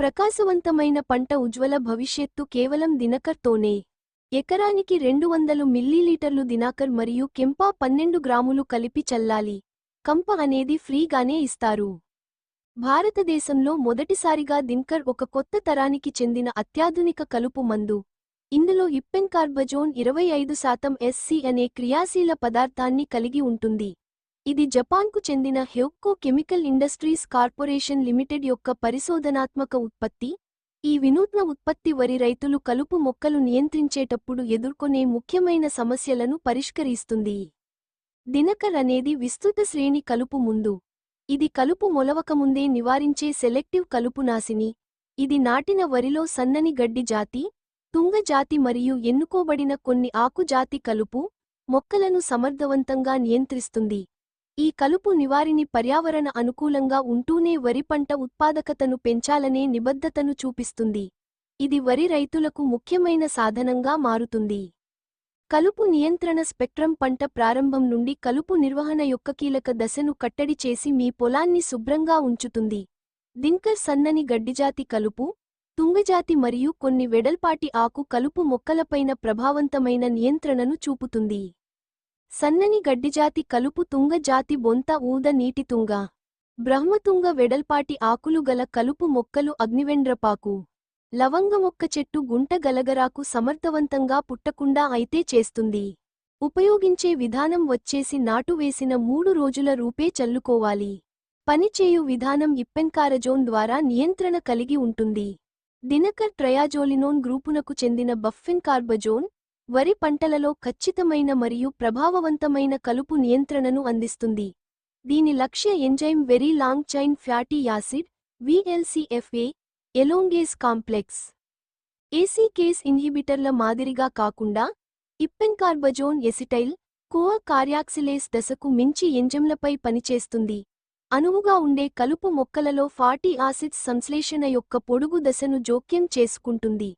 ప్రకాశవంతమైన పంట ఉజ్వల భవిష్యత్తు కేవలం దినకర్తోనే ఎకరానికి రెండు వందలు మిల్లీలీటర్లు దినాకర్ మరియు కెంపా పన్నెండు గ్రాములు కలిపి చల్లాలి. కంప అనేది ఫ్రీగానే ఇస్తారు. భారతదేశంలో మొదటిసారిగా దిన్కర్ ఒక కొత్త తరానికి చెందిన అత్యాధునిక కలుపు మందు. ఇందులో ఇప్పెన్కార్బజోన్ ఇరవై ఐదు శాతం ఎస్సి అనే క్రియాశీల పదార్థాన్ని కలిగి ఉంటుంది. ఇది జపాన్కు చెందిన Hevco chemical industries corporation limited యొక్క పరిశోధనాత్మక ఉత్పత్తి. ఈ వినూత్న ఉత్పత్తి వరి రైతులు కలుపు మొక్కలు నియంత్రించేటప్పుడు ఎదుర్కొనే ముఖ్యమైన సమస్యలను పరిష్కరిస్తుంది. దినకర్ అనేది విస్తృత శ్రేణి కలుపు ముందు. ఇది కలుపు మొలవకముందే నివారించే సెలెక్టివ్ కలుపునాశిని ఇది నాటిన వరిలో సన్నని గడ్డి జాతి తుంగ జాతి మరియు ఎన్నుకోబడిన కొన్ని ఆకుజాతి కలుపు మొక్కలను సమర్థవంతంగా నియంత్రిస్తుంది. ఈ కలుపు నివారిని పర్యావరణ అనుకూలంగా ఉంటూనే వరి పంట ఉత్పాదకతను పెంచాలనే నిబద్ధతను చూపిస్తుంది. ఇది వరి రైతులకు ముఖ్యమైన సాధనంగా మారుతుంది. కలుపు నియంత్రణ స్పెక్ట్రం పంట ప్రారంభం నుండి కలుపు నిర్వహణ యొక్క కీలక దశను కట్టడి చేసి మీ పొలాన్ని శుభ్రంగా ఉంచుతుంది. దింకర్ సన్నని గడ్డిజాతి కలుపు తుంగజాతి మరియు కొన్ని వెడల్పాటి ఆకు కలుపు మొక్కలపైన ప్రభావవంతమైన నియంత్రణను చూపుతుంది. సన్నని గడ్డిజాతి కలుపు తుంగ జాతి బొంత ఊద నీటి తుంగ. బ్రహ్మతుంగ వెడల్పాటి ఆకులు గల కలుపు మొక్కలు అగ్నివెండ్రపాకు. లవంగ మొక్క చెట్టు గుంట గలగరాకు సమర్థవంతంగా పుట్టకుండా అయితే చేస్తుంది. ఉపయోగించే విధానం వచ్చేసి నాటు వేసిన మూడు రోజుల రూపే చల్లుకోవాలి. పనిచేయు విధానం ఇప్పెన్కారజోన్ ద్వారా నియంత్రణ కలిగి ఉంటుంది. దినకర్ ట్రయాజోలినోన్ గ్రూపునకు చెందిన బఫ్ఫిన్ కార్బజోన్ వరి పంటలలో ఖచ్చితమైన మరియు ప్రభావవంతమైన కలుపు నియంత్రణను అందిస్తుంది. దీని లక్ష్య enzyme very long chain fatty acid VLCFA elongase complex. ACCase ఇన్హిబిటర్ల మాదిరిగా కాకుండా ఇప్పెన్కార్బజోన్ ఎసిటైల్ కోవ కార్యాక్సిలేస్ దశకు మించి ఎంజమ్లపై పనిచేస్తుంది. అనువుగా ఉండే కలుపు మొక్కలలో ఫాటీ ఆసిడ్స్ సంశ్లేషణ యొక్క పొడుగు దశను జోక్యం చేసుకుంటుంది.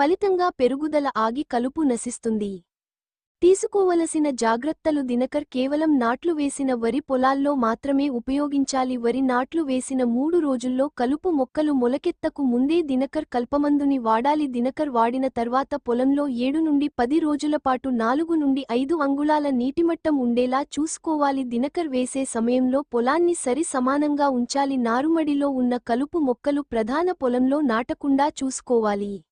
ఫలితంగా పెరుగుదల ఆగి కలుపు నశిస్తుంది. తీసుకోవలసిన జాగ్రత్తలు దినకర్ కేవలం నాట్లు వేసిన వరి పొలాల్లో మాత్రమే ఉపయోగించాలి. వరి నాట్లు వేసిన మూడు రోజుల్లో కలుపు మొక్కలు మొలకెత్తకు ముందే దినకర్ కల్పమందుని వాడాలి. దినకర్ వాడిన తర్వాత పొలంలో ఏడు నుండి పది రోజుల పాటు నాలుగు నుండి ఐదు అంగుళాల నీటిమట్టం ఉండేలా చూసుకోవాలి. దినకర్ వేసే సమయంలో పొలాన్ని సరి సమానంగా ఉంచాలి. నారుమడిలో ఉన్న కలుపు మొక్కలు ప్రధాన పొలంలో నాటకుండా చూసుకోవాలి.